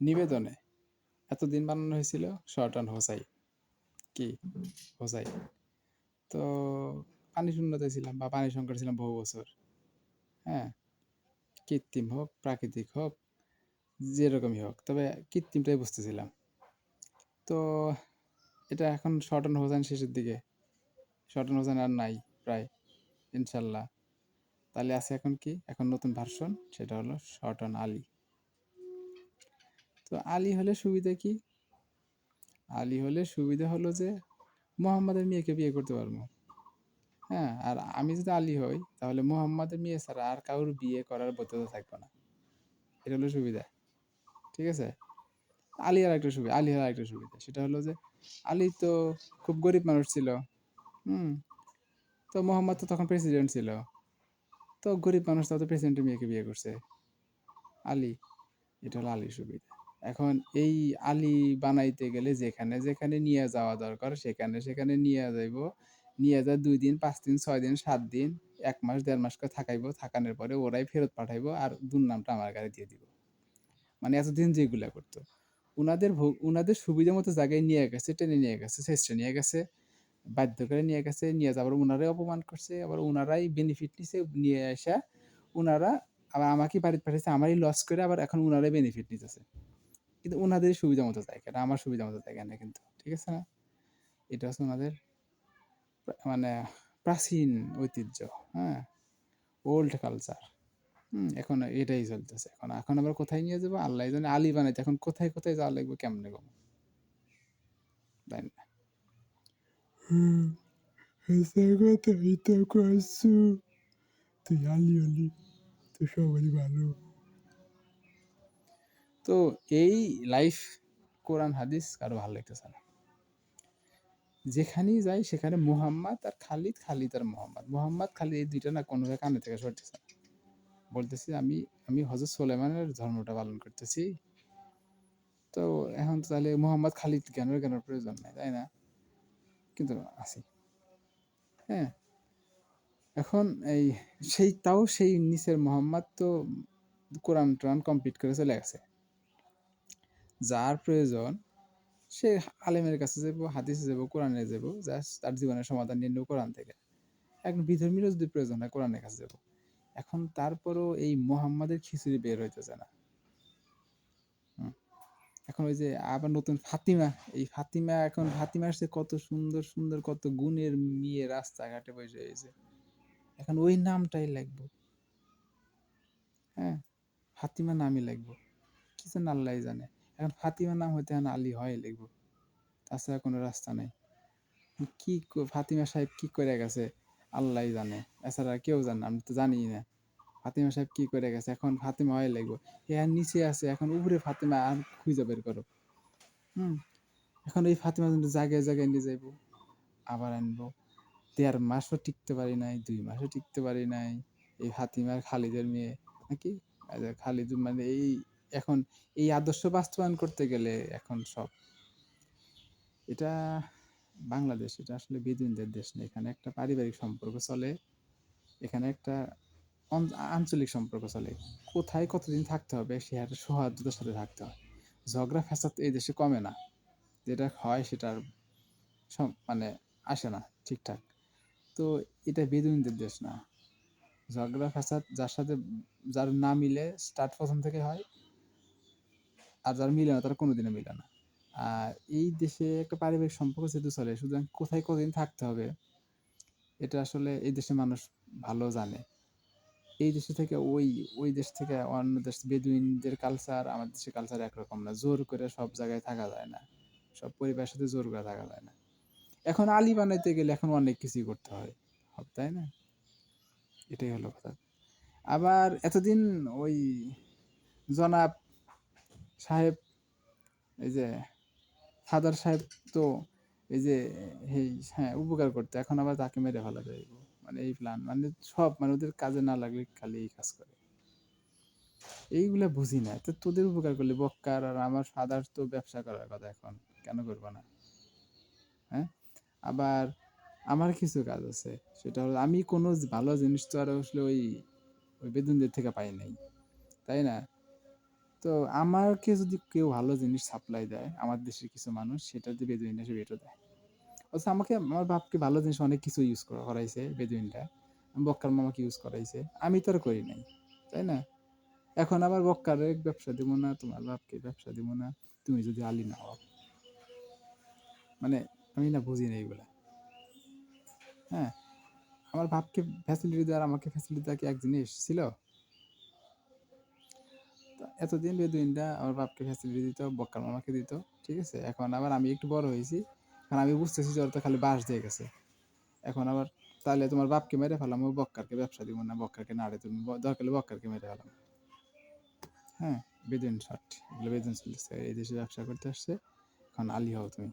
নিবেদনে এতদিন বানানো হয়েছিল শর্ট হোসাই। কি? হোসাই। তো পানি শূন্যতে ছিলাম বা পানি সংকটে ছিলাম বহু বছর। হ্যাঁ? কৃত্রিম হোক, প্রাকৃতিক হোক, যেরকমই হোক, তবে কৃত্রিমটাই বুঝতেছিলাম। তো এটা এখন শর্ট অন হোসেন শেষের দিকে। শর্ট অন হোসেন আর নাই প্রায়, ইনশাল্লাহ। তাহলে আছে এখন কি? এখন নতুন ভার্সন সেটা হলো শর্ট অন আলী। তো আলী হলে সুবিধা কি? আলী হলে সুবিধা হলো যে মোহাম্মদের মেয়েকে বিয়ে করতে পারব। হ্যাঁ আর আমি যদি আলী হই, তাহলে মোহাম্মদের মেয়ে ছাড়া আর কারোর বিয়ে করার বৈধতা থাকবে না। এটা হলো সুবিধা। ঠিক আছে? আলী আর একটা সুবিধা, আলী আর একটা সুবিধা। সেটা হলো যে আলী তো খুব গরিব মানুষ ছিল, হুম? তো মোহাম্মদ তো তখন প্রেসিডেন্ট ছিল। তো গরিব মানুষ তো প্রেসিডেন্টের মেয়েকে বিয়ে করছে। আলী, এটা হলো আলীর সুবিধা। এখন এই আলি বানাইতে গেলে যেখানে যেখানে নিয়ে যাওয়া দরকার, সেখানে সেখানে নিয়ে যাইব। নিয়ে যা দুই দিন, পাঁচ দিন, ছয় দিন, সাত দিন, এক মাস, দেড় মাস করে থাকাইবো। থাকানোর পরে ওরাই ফেরত পাঠাইবো আর দুর্নামটা আমার গাড়ি দিয়ে দিব। মানে এতদিন যেগুলা করতো। উনাদের উনাদের সুবিধা মতো জায়গায় নিয়ে গেছে, টেনে নিয়ে গেছে শেষে নিয়ে গেছে, বাধ্য করে নিয়ে গেছে, নিয়ে যাবার উনারাই অপমান করছে, আবার উনারাই বেনিফিট নিছে, নিয়ে আসা উনারা, আবার আমাকে বাড়িতে পাঠিয়েছে আমারই লস করে আবার এখন উনারাই বেনিফিট নিতেছে। কিন্তু ওনাদের সুবিধা মতো জায়গা আমার সুবিধা মতো জায়গা না কিন্তু, ঠিক আছে না? এটা হচ্ছে ওনাদের মানে প্রাচীন ঐতিহ্য হ্যাঁ? ওল্ড কালচার হুম, এখন এটাই চলতেছে। এখন এখন আবার কোথায় নিয়ে যাব? আল্লাহ জানে, আলি বানাইতে। এখন কোথায় কোথায় যাওয়া লাগবে, কেমনে গো তাই না? তুই আলি হলি তো সবারই ভালো। তো এই লাইফ কোরআন, হাদিস কারও ভালো লাগতেছে না। যেখানেই যাই সেখানে মুহাম্মদ আর খালিদ খালিদ আর মোহাম্মদ। মোহাম্মদ, খালিদ এই দুইটা না কোনোভাবে কানে থেকে সরতেছে না। বলতেছি আমি আমি হজরত সোলেমানের ধর্মটা পালন করতেছি। তো এখন তাহলে মোহাম্মদ, খালিদ জ্ঞানের জ্ঞানের প্রয়োজন নাই, তাই না? কিন্তু আছি। হ্যাঁ। এখন এই সেই, তাও সেই নিচের মোহাম্মদ তো কোরআন টোরআন কমপ্লিট করে চলে গেছে। যার প্রয়োজন, সে আলেমের কাছে যাব, হাদিসে যাব, কোরআনে যাব জাস্ট তার জীবনের সমাধান নিয়ে নেব কোরআন থেকে। এখন বিধর্মীরও যদি প্রয়োজন হয়, কোরআনের কাছে যাব। এখন তারপরও এই মোহাম্মদের খিচুড়ি বের হইতেছে না। এখন ওই যে আবার নতুন ফাতিমা, এই ফাতিমা এখন ফাতিমা আসছে কত সুন্দর সুন্দর, কত গুণের মেয়ে রাস্তাঘাটে বসে হয়েছে এখন ওই নামটাই লাগবো। হ্যাঁ ফাতিমা নামই লাগবো। কি যেন আল্লাহ জানে। এখন ফাতিমা নাম হইতে এখন আলী হয় লিখব। তাছাড়া কোনো রাস্তা নেই। কি ফাতিমা সাহেব কি করে গেছে? আল্লাহ জানে। এছাড়া কেউ জানে আমি তো জানি না। ফাতিমা সাহেব কি করে গেছে? এখন ফাতিমা হয় লাগবো এর নিচে আছে, এখন উপরে ফাতিমা আর খুঁজে বের করো। হুম, এখন এই ফাতিমা কিন্তু জায়গায় জায়গায় নিয়ে যাইবো। আবার আনব। দেড় মাসও টিকতে পারি নাই, দুই মাসও টিকতে পারি নাই। এই ফাতিমার খালিদের মেয়ে, নাকি? খালিদ মানে এই এখন এই আদর্শ বাস্তবায়ন করতে গেলে এখন সব এটা বাংলাদেশ, এটা আসলে বেদুইনদের দেশ না, এখানে একটা পারিবারিক সম্পর্ক চলে, এখানে একটা আঞ্চলিক সম্পর্ক চলে। কোথায় কতদিন থাকতে হবে সে একটা সৌহার্দ্যতার সাথে থাকতে হয়। ঝগড়া, ফ্যাসাদ এই দেশে কমে না। যেটা হয় সেটার মানে আসে না ঠিকঠাক। তো এটা বেদুইনদের দেশ না। ঝগড়া, ফ্যাসাদ যার সাথে, যার না মিলে স্টার্ট প্রথম থেকে হয়। আর যার মিলে না, তারা কোনোদিনও মিলে না। আর এই দেশে একটা পারিবারিক সম্পর্ক যেহেতু চলে, সুতরাং কোথায় কতদিন থাকতে হবে, এটা আসলে এই দেশের মানুষ ভালো জানে। এই দেশে থেকে ওই ওই দেশ থেকে অন্য দেশ, বেদুইনদের কালচার আমাদের দেশের কালচার একরকম না। জোর করে সব জায়গায় থাকা যায় না। সব পরিবারের সাথে জোর করে থাকা যায় না। এখন আলি বানাইতে গেলে এখন অনেক কিছুই করতে হয় তাই না? এটাই হলো কথা। আবার এতদিন ওই জনাব সাহেব, এই যে ফাদার সাহেব তো এই যে এই হ্যাঁ উপকার করতে। এখন আবার তাকে মেরে ফেলা যাইব মানে এই প্ল্যান মানে সব মানে ওদের কাজে না লাগলে খালি এই কাজ করে। এইগুলা বুঝি না। তো তোদের উপকার করলে বক্কার আর আমার ফাদার তো ব্যবসা করার কথা এখন, কেন করব না? হ্যাঁ? আবার আমার কিছু কাজ আছে, সেটা হলো আমি কোনো ভালো জিনিস তো আর আসলে ওই ওই বেদনদের থেকে পাই নাই। তাই না? তো আমাকে যদি কেউ ভালো জিনিস সাপ্লাই দেয়, আমার দেশের কিছু মানুষ, সেটা দিয়ে বেদুইন এসে বেটো দেয়। অথচ আমাকে, আমার বাপকে ভালো জিনিস অনেক কিছু ইউজ করা, করাইছে বেদুইনটা বক্কার মামাকে ইউজ করাইছে। আমি তো আর করি নাই, তাই না? এখন আবার বক্কার ব্যবসা দিব না, তোমার বাপকে ব্যবসা দিব না, তুমি যদি আলি না হও। মানে আমি না বুঝি না এইগুলা হ্যাঁ? আমার বাপকে ফ্যাসিলিটি দেওয়ার, আমাকে ফ্যাসিলিটি দেওয়া কি এক জিনিস ছিল এতদিন বেদুইনটা আমার বাপকে ফ্যাসিলিটি দিত বক্কাল মামাকে দিত, ঠিক আছে? এখন আবার আমি একটু বড় হয়েছি, এখন আমি বুঝতেছি যে তো খালি বাস দিয়ে গেছে। এখন আবার তাহলে তোমার বাপকে মেরে ফেলাম, ও বক্কারকে ব্যবসা দিব না, বক্কারকে নাড়ে তুমি দরকার বক্কারকে মেরে ফেলাম। হ্যাঁ বেদুইন শর্ট এগুলো বেদুইন এই দেশে ব্যবসা করতে আসছে, এখন আলি হও তুমি।